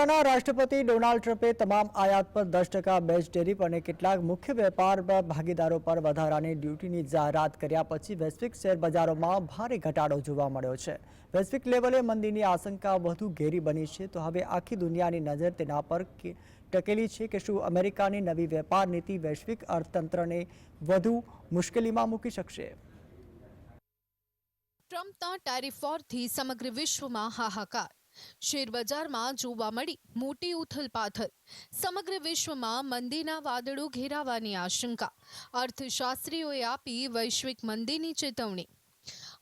રાષ્ટ્રપતિ ડોનાલ્ડ ટ્રમ્પે તમામ આયાત પર દસ ટકા બેઝ ટેરિફ અને કેટલાક મુખ્ય વેપાર ભાગીદારો પર વધારાની ડ્યુટીની જાહેરાત કર્યા પછી વૈશ્વિક શેર બજારોમાં ભારે ઘટાડો જોવા મળ્યો છે. વૈશ્વિક લેવલે મંદીની આશંકા વધુ ઘેરી બની છે, તો હવે આખી દુનિયાની નજર તેના પર ટકેલી છે કે શું અમેરિકાની નવી વેપાર નીતિ વૈશ્વિક અર્થતંત્રને વધુ મુશ્કેલીમાં મૂકી શકશે? ટ્રમ્પના ટેરિફ સમગ્ર વિશ્વમાં હાહાકાર શેરબજારમાં જોવા મળી મોટી ઉથલપાથલ સમગ્ર વિશ્વમાં મંદીના વાદળો ઘેરાવાની આશંકા. અર્થશાસ્ત્રીઓએ આપી વૈશ્વિક મંદીની ચેતવણી.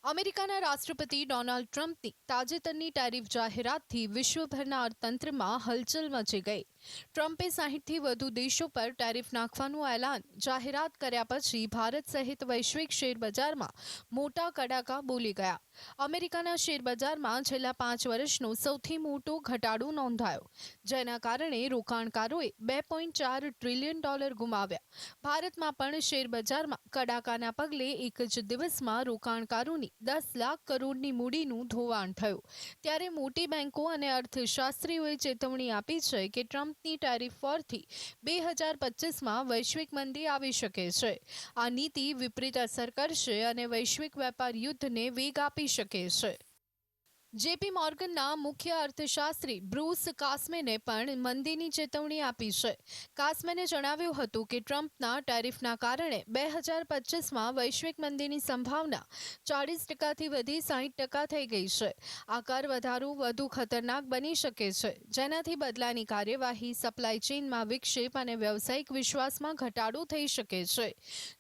અમેરિકાના રાષ્ટ્રપતિ ડોનાલ્ડ ટ્રમ્પની તાજેતરની ટેરિફ જાહેરાતથી વિશ્વભરના અર્થતંત્રમાં હલચલ મચી ગઈ. ટ્રમ્પે સાહીઠથી વધુ દેશો પર ટેરિફ નાખવાનું એલાન જાહેરાત કર્યા પછી ભારત સહિત વૈશ્વિક શેરબજારમાં મોટા કડાકા બોલી ગયા. અમેરિકાના શેરબજારમાં છેલ્લા પાંચ વર્ષનો સૌથી મોટો ઘટાડો નોંધાયો, જેના કારણે રોકાણકારોએ બે પોઈન્ટ ચાર ટ્રિલિયન ડોલર ગુમાવ્યા. ભારતમાં પણ શેરબજારમાં કડાકાના પગલે એક જ દિવસમાં રોકાણકારોની દસ લાખ કરોડની મૂડીનું ધોવાણ થયું. ત્યારે મોટી બેંકો અને અર્થશાસ્ત્રીઓએ ચેતવણી આપી છે કે ટ્રમ્પની ટેરિફ પરથી બે હજાર પચીસમાં વૈશ્વિક મંદી આવી શકે છે. આ નીતિ વિપરીત અસર કરશે અને વૈશ્વિક વેપાર યુદ્ધને વેગ આપી શકે છે. જેપી મોર્ગનના મુખ્ય અર્થશાસ્ત્રી બ્રુસ કાસ્મેને પણ મંદીની ચેતવણી આપી છે. કાસ્મેને જણાવ્યું હતું કે ટ્રમ્પના ટેરિફના કારણે બે હજાર પચીસમાં વૈશ્વિક મંદીની સંભાવના ચાળીસ ટકાથી વધી સાહીઠ ટકા થઈ ગઈ છે. આ કર વધારો વધુ ખતરનાક બની શકે છે, જેનાથી બદલાની કાર્યવાહી, સપ્લાય ચેઇનમાં વિક્ષેપ અને વ્યવસાયિક વિશ્વાસમાં ઘટાડો થઈ શકે છે.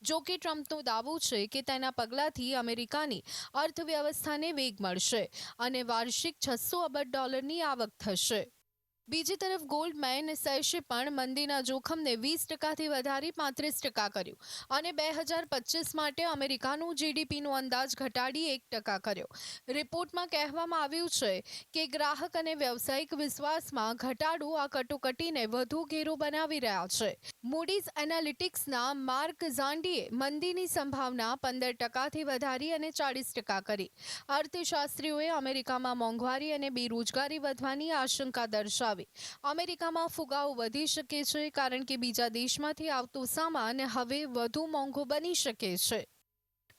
જો કે ટ્રમ્પનો દાવો છે કે તેના પગલાંથી અમેરિકાની અર્થવ્યવસ્થાને વેગ મળશે અને વાર્ષિક છસો અબજ ડોલરની આવક થશે. બીજી તરફ ગોલ્ડમેન સેશે પણ મંદીના જોખમને વીસ ટકાથી વધારી પાંત્રીસ ટકા કર્યું અને બે હજાર પચીસ માટે અમેરિકાનું જીડીપીનો અંદાજ ઘટાડી એક ટકા કર્યો. રિપોર્ટમાં કહેવામાં આવ્યું છે કે ગ્રાહક અને વ્યવસાયિક વિશ્વાસમાં ઘટાડો આ કટોકટીને વધુ ઘેરો બનાવી રહ્યા છે. મૂડીઝ એનાલિટિક્સના માર્ક ઝાંડીએ મંદીની સંભાવના પંદર ટકાથી વધારી અને ચાળીસ ટકા કરી. અર્થશાસ્ત્રીઓએ અમેરિકામાં મોંઘવારી અને બેરોજગારી વધવાની આશંકા દર્શાવી. અમેરિકામાં ફુગાવો વધી શકે છે કારણ કે બીજા દેશમાંથી આવતો સામાન હવે વધુ મોંઘો બની શકે છે.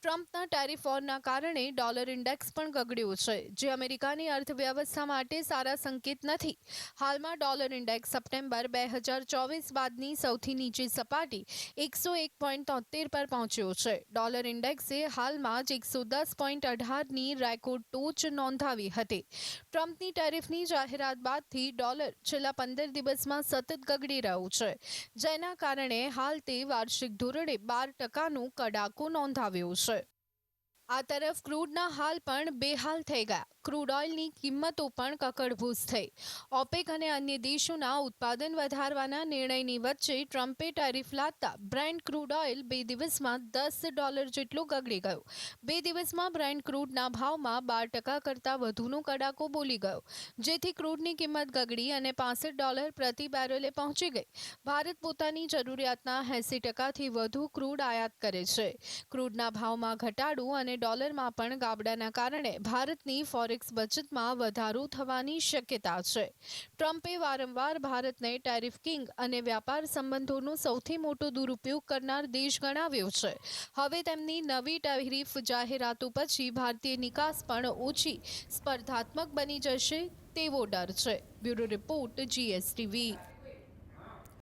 ટ્રમ્પના ટેરિફોરના કારણે ડોલર ઇન્ડેક્સ પણ ગગડ્યો છે. જે અમેરિકાની અર્થવ્યવસ્થા માટે સારા સંકેત નથી. હાલમાં ડોલર ઇન્ડેક્સ સપ્ટેમ્બર બે હજાર ચોવીસ બાદની સૌથી નીચી સપાટી એકસો એક પોઈન્ટ તોતેર પર પહોંચ્યો છે. ડોલર ઇન્ડેક્સે હાલમાં જ એકસો દસ પોઈન્ટ અઢારની રેકોર્ડ ટોચ નોંધાવી હતી. ટ્રમ્પની ટેરિફની જાહેરાત બાદથી ડોલર છેલ્લા પંદર દિવસમાં સતત ગગડી રહ્યું છે. જેના કારણે હાલ તે વાર્ષિક ધોરણે બાર ટકાનું કડાકો નોંધાવ્યો છે. આ તરફ ક્રૂડના હાલ પણ બેહાલ થઈ ગયા. ક્રૂડ ઓઇલની કિંમતો પણ કકડભૂસ થઈ. ઓપેક અને અન્ય દેશોના ઉત્પાદન વધારવાના નિર્ણયની વચ્ચે ટ્રમ્પે ટેરિફ લાદતા બ્રેન્ડ ક્રૂડ ઓઇલ બે દિવસમાં દસ ડોલર જેટલું ગગડી ગયું. બે દિવસમાં બ્રેન્ડ ક્રૂડના ભાવમાં બાર ટકા કરતાં વધુનો કડાકો બોલી ગયો. જેથી ક્રૂડની કિંમત ગગડી અને પાસઠ ડોલર પ્રતિ બેરલે પહોંચી ગઈ. ભારત પોતાની જરૂરિયાતના એંસી ટકાથી વધુ ક્રૂડ આયાત કરે છે. ક્રૂડના ભાવમાં ઘટાડો અને ડોલરમાં પણ ગાબડાના કારણે ભારતની ફોરેક્સ બચતમાં વધારો થવાની શક્યતા છે. ટ્રમ્પે વારંવાર ભારતને ટેરિફ કિંગ અને વ્યાપાર સંબંધોનો સૌથી મોટો દુરુપયોગ કરનાર દેશ ગણાવ્યો છે. હવે તેમની નવી ટેરિફ જાહેરાતો પછી ભારતીય નિકાસ પણ ઓછી સ્પર્ધાત્મક બની જશે તેવો ડર છે. Bureau report GSTV.